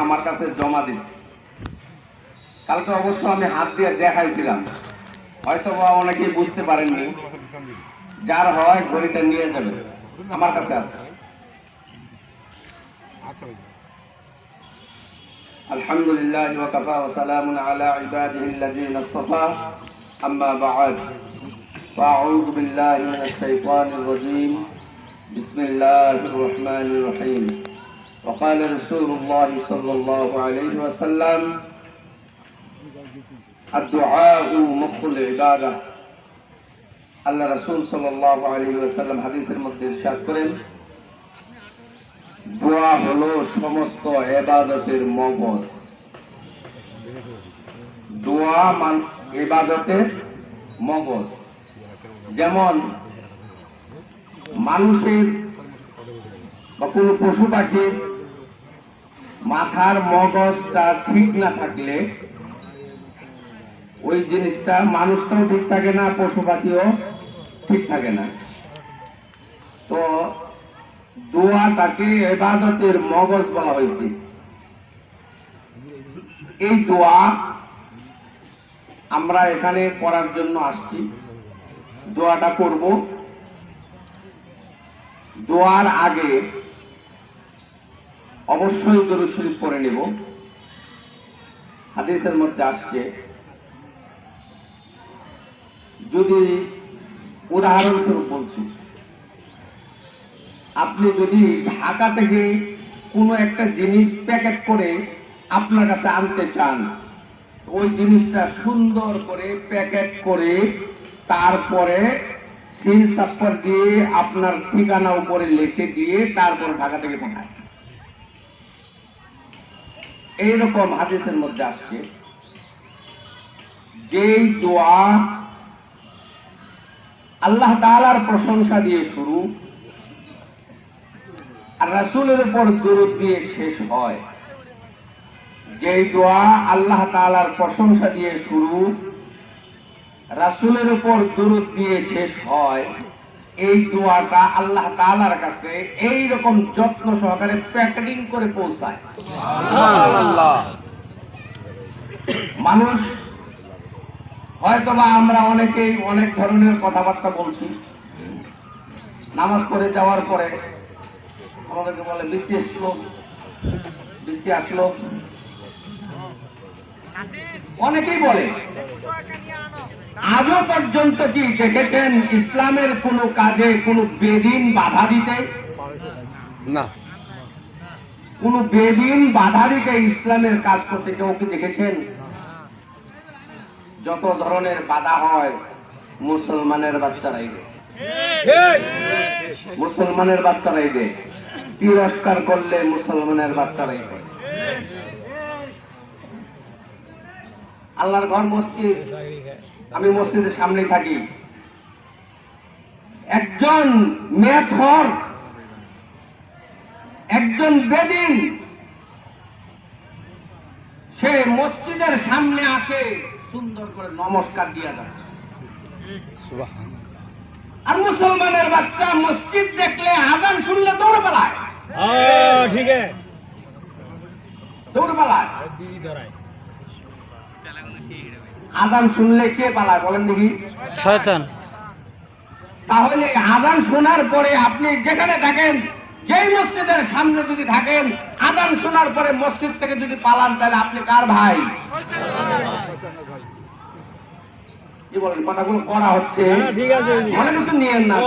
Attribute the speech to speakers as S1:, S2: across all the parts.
S1: আমার কাছে জমা দিছে কালকে অবশ্য আমি হাত দিয়ে দেখাইছিলাম হয়তো বা অনেকেই বুঝতে পারেননি যার হয় ঘড়িটা নিয়ে যাবে আমার কাছে আছে الحمد لله وكفى وسلام على عباده الذين اصطفى أما بعد فأعوذ بالله من الشيطان الرجيم بسم الله الرحمن الرحيم وقال رسول الله صلى الله عليه وسلم الدعاء مخ العبادة আল্লাহ রসুল সাল্লাহ আলী ওয়াসাল্লাম হাদিসের মধ্যে ইরশাদ করেন দোয়া হলো সমস্ত এবাদতের মগজ দোয়া মান এবাদতের মগজ যেমন মানুষের কোনো পশু পাখির মাথার মগজটা ঠিক না থাকলে ওই জিনিসটা মানুষটাও ঠিক থাকে না, পশু পাখিও ঠিক থাকে না। তো দোয়াটাকে এবাদতের মগজ বলা হয়েছে। এই দোয়া আমরা এখানে করার জন্য আসছি। দোয়াটা করব। দোয়ার আগে অবশ্যই দরুদ শরীফ পড়ে নেব। হাদিসের মধ্যে আসছে, যদি উদাহরণস্বরূপ বলছি, আপনি যদি ঢাকা থেকে কোনো একটা জিনিস প্যাকেট করে আপনার কাছে আনতে চান, ওই জিনিসটা সুন্দর করে প্যাকেট করে তারপরে সিল সাপ্পার দিয়ে আপনার ঠিকানা উপরে লিখে দিয়ে তারপর ঢাকা থেকে পাঠায় এইরকম হাদিসের মধ্যে আসছে, যেই দোয়া আল্লাহ তাআলার প্রশংসা দিয়ে শুরু, আর রাসূলের উপর দরুদ দিয়ে শেষ হয়। যেই দোয়া আল্লাহ তাআলার প্রশংসা দিয়ে শুরু, রাসূলের উপর দরুদ দিয়ে শেষ হয় এই দোয়াটা আল্লাহ তাআলার কাছে এই রকম যত্ন সহকারে প্যাকেটিং করে পৌঁছায়। মানুষ হয়তোবা আমরা অনেকেই অনেক ধরনের কথাবার্তা বলছি। নামাজ পড়ে যাওয়ার পরে আমাদেরকে বলে বৃষ্টি আসলো বৃষ্টি আসলো। অনেকেই বলে আজও পর্যন্ত কি দেখেছেন ইসলামের কোনো কাজে কোনো বেদিন বাধা দিতে?
S2: না।
S1: কোন বেদিন বাধা দিতে ইসলামের কাজ করতে কেউ কি দেখেছেন? যত ধরনের বাধা হয় মুসলমানের বাচ্চারাই মুসলমানের বাচ্চারাই দেয়। তিরস্কার করলে মুসলমানের বাচ্চারাই দেয়। আল্লাহর ঘর মসজিদ। আমি মসজিদের সামনে থাকি। একজন মেথর একজন বেদিন সে মসজিদের সামনে আসে সুন্দর করে নমস্কার দিয়া যাচ্ছে। আর মুসলমানের বাচ্চা মসজিদ দেখলে আজান শুনলে দৌড় পালায় দৌড় পালায় আজান শুনলে কে পালায় বলেন দেখি।
S2: শয়তান।
S1: তাহলে আজান শোনার পরে আপনি যেখানে থাকেন যেই মসজিদের সামনে যদি থাকেন আজান শোনার পরে মসজিদ থেকে যদি পালান তাহলে আপনি কার ভাই? কি বলেন কথাগুলো করা হচ্ছে।
S3: হ্যাঁ।
S1: মনে কিছু নিয়েন না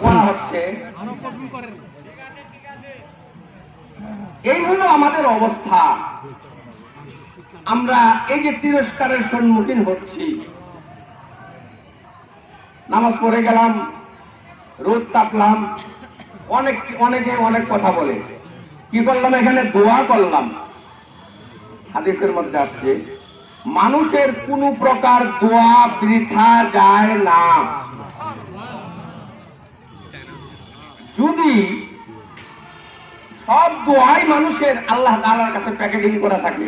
S1: করা হচ্ছে। এই হলো আমাদের অবস্থা। আমরা এই যে তিরস্কারের সম্মুখীন হচ্ছি, নামাজ পড়ে গেলাম, রোদ তাপলাম, অনেক, অনেকে অনেক কথা বলে। কি করলাম এখানে? দোয়া করলাম। হাদিসের মধ্যে আসছে, মানুষের কোন প্রকার দোয়া বৃথা যায় না। যদি সব দোয়াই মানুষের আল্লাহ তাআলার কাছে প্যাকেটিং করা থাকে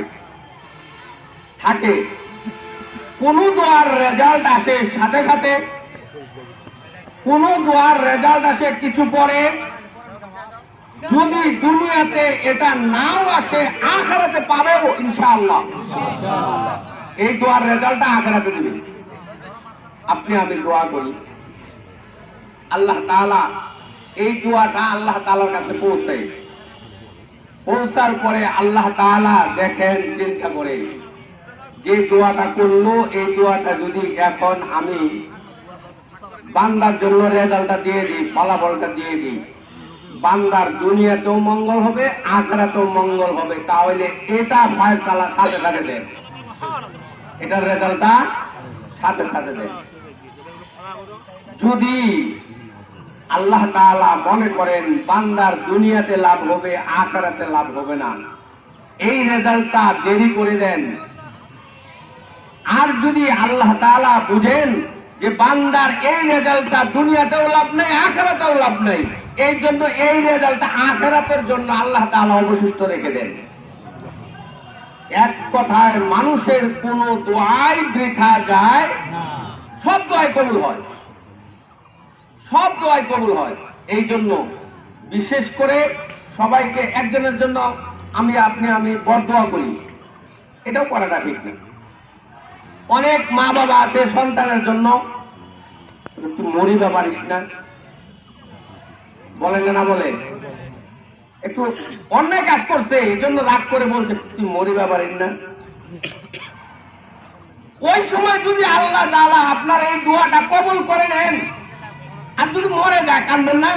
S1: থাকে। কোন দোয়ার রেজাল্ট আসে সাথে সাথে, কোন দোয়ার রেজাল্ট আসে কিছু পরে। যদি দুনিয়াতে এটা নাও আসে, আখেরাতে পাবেও ইনশাআল্লাহ। এই দোয়ার রেজাল্টটা আখেরাতে দিবে। আপনি, আমি দোয়া করি, আল্লাহ তাআলা এই দোয়াটা আল্লাহ তাআলার কাছে পৌঁছায়। পৌঁছার পরে আল্লাহ তাআলা দেখেন, চিন্তা করে। যে দোয়াটা করল, এই দোয়াটা যদি এখন আমি বান্দার জন্য রেজাল্টটা দিয়ে দিই, ফলাফলটা দিয়ে দিই, বান্দার দুনিয়াতেও মঙ্গল হবে, আখরাতেও মঙ্গল হবে, তাহলে এটা ফয়সালা সাথে সাথে দেন। এটার রেজাল্টটা সাথে সাথে দেন। যদি আল্লাহ তাআলা মনে করেন বান্দার দুনিয়াতে লাভ হবে, আখরাতে লাভ হবে না, এই রেজাল্টটা দেরি করে দেন আর যদি আল্লাহ তাআলা বুঝেন যে বান্দার এই রেজাল্টটা দুনিয়াতেও লাভ নেই আখেরাতেও লাভ নেই এই জন্য এই রেজাল্টটা আখেরাতের জন্য আল্লাহ তাআলা অবশিষ্ট রেখে দেন। এক কথায় মানুষের কোনো দোয়াই বৃথা যায় সব দোয়াই কবুল হয়। সব দোয়াই কবুল হয়। এই জন্য বিশেষ করে সবাইকে একজনের জন্য আমি আপনি আমি বরদোয়া করি। এটাও করাটা ঠিক না। অনেক মা বাবা আছে সন্তানের জন্য। তুই মরিবা পারিস না। বলেন না বলে। একটু অন্যায় কাজ করছে, এই জন্য রাগ করে বলছে, তুই মরিবা পারিস না। ওই সময় যদি আল্লাহ তাআলা আপনার এই দোয়াটা কবুল করে নেন, আর যদি মরে যায় কান্দবেন না।